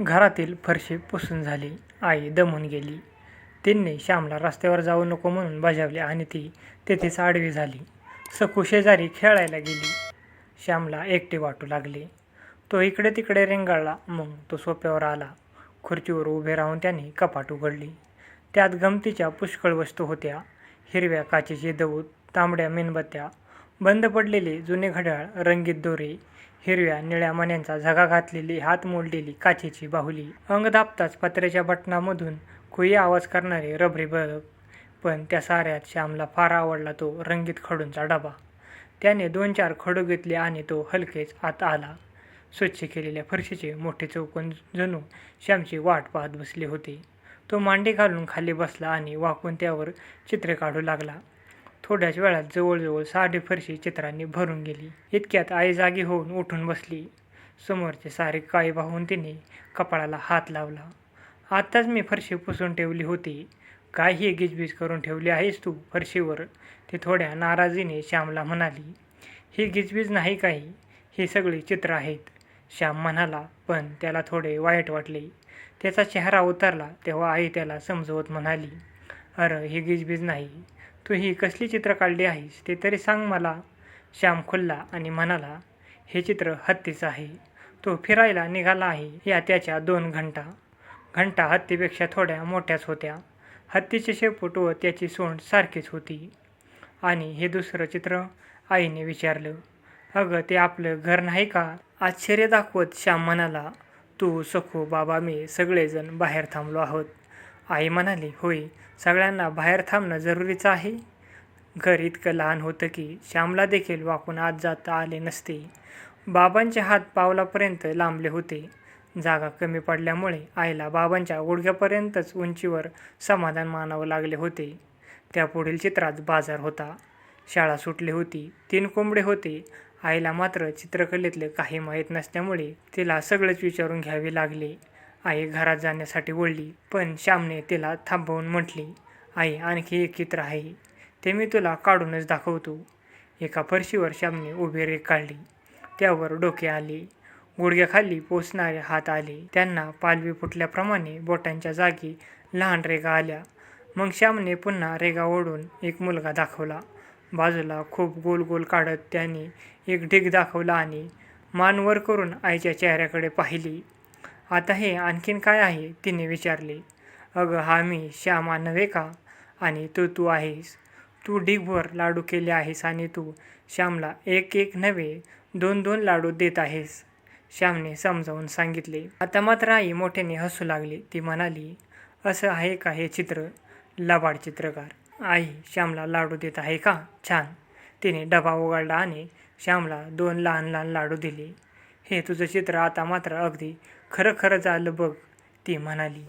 घरातील फरशी पुसून झाली. आई दमून गेली. तिने श्यामला रस्त्यावर जाऊ नको म्हणून बजावले आणि ती तिथेच आडवी झाली. सकू शेजारी खेळायला गेली. श्यामला एकटे वाटू लागले. तो इकडे तिकडे रेंगाळला. मग तो सोप्यावर आला. खुर्चीवर उभे राहून त्याने कपाट उघडली त्यात गमतीच्या पुष्कळ वस्तू होत्या. हिरव्या काचेचे दौत, तांबड्या मेणबत्त्या, बंद पडलेले जुने घड्याळ, रंगीत दोरे, हिरव्या निळ्या मण्यांचा झगा घातलेली हात मोडलेली काचेची बाहुली, अंग दाबताच पत्र्याच्या बटणामधून खुई आवाज करणारे रबरी बल्ब. पण त्या साऱ्यात श्यामला फार आवडला तो रंगीत खडूंचा डबा. त्याने दोन चार खडू घेतले आणि तो हलकेच आत आला. स्वच्छ केलेल्या फरशीचे मोठे चौकोन जणू श्यामची वाट पाहत बसले होते. तो मांडी घालून खाली बसला आणि वाकून त्यावर चित्रे काढू लागला. थोड्याच वेळात जवळजवळ सारी फरशी चित्रांनी भरून गेली. इतक्यात आई जागी होऊन उठून बसली. समोरचे सारे काळे पाहून तिने कपाळाला हात लावला. आत्ताच मी फरशी पुसून ठेवली होती. काय ही गिजबीज करून ठेवली आहेस तू फरशीवर? ते थोड्या नाराजीने श्यामला म्हणाली. ही गिजबीज नाही काही. ही सगळी चित्रं आहेत. श्याम म्हणाला. पण त्याला थोडे वाईट वाटले. त्याचा चेहरा उतरला तेव्हा आई त्याला समजवत म्हणाली. अरं ही गिजबीज नाही. तू ही कसली चित्र काढली आहेस ते तरी सांग मला. श्याम खुलला आणि म्हणाला. हे चित्र हत्तीचं आहे. तो फिरायला निघाला आहे. या त्याच्या दोन घंटा. घंटा हत्तीपेक्षा थोड्या मोठ्याच होत्या. हत्तीचे शेपूट व त्याची सोंड सारखीच होती. आणि हे दुसरं चित्र? आईने विचारलं. अगं ते आपलं घर नाही का? आश्चर्य दाखवत श्याम म्हणाला. तू, सकू, बाबा, मी सगळेजण बाहेर थांबलो आहोत. आई म्हणाली. होय, सगळ्यांना बाहेर थांबणं जरुरीचं आहे? घर इतकं लहान होतं की श्यामला देखील वाकून आत जाता आले नसते. बाबांचे हात पावलापर्यंत लांबले होते. जागा कमी पडल्यामुळे आईला बाबांच्या गुडघ्यापर्यंतच उंचीवर समाधान मानावं लागले होते. त्यापुढील चित्रात बाजार होता. शाळा सुटली होती. तीन कोंबडे होते. आईला मात्र चित्रकलेतलं काही माहीत नसल्यामुळे तिला सगळंच विचारून घ्यावे लागले. आई घरात जाण्यासाठी वळली. पण श्यामने तिला थांबवून म्हटली आई आणखी एक चित्र आहे. ते मी तुला काढूनच दाखवतो. एका फरशीवर श्यामने उभी रेख काढली. त्यावर डोके आले. गुडघ्याखाली पोचणारे हात आले. त्यांना पालवी फुटल्याप्रमाणे बोटांच्या जागी लहान रेगा आल्या. मग श्यामने पुन्हा रेगा ओढून एक मुलगा दाखवला. बाजूला खूप गोल गोल काढत त्याने एक ढीग दाखवला आणि मान वर करून आईच्या चेहऱ्याकडे पाहिली. आता हे आणखीन काय आहे? तिने विचारले. अगं हा मी श्यामा नव्हे का? आणि तू तू आहेस. तू डिगभर लाडू केले आहेस आणि तू श्यामला एक एक नव्हे दोन दोन लाडू देत आहेस. श्यामने समजावून सांगितले. आता मात्र आई मोठ्याने हसू लागली. ती म्हणाली. असं आहे का हे चित्र? लबाड चित्रकार. आई श्यामला लाडू देत आहे का? छान. तिने डबा उघडला आणि श्यामला दोन लहान लहान लाडू दिले. हे तुझं चित्र आता मात्र अगदी खरं खरं झालं बघ ती म्हणाली.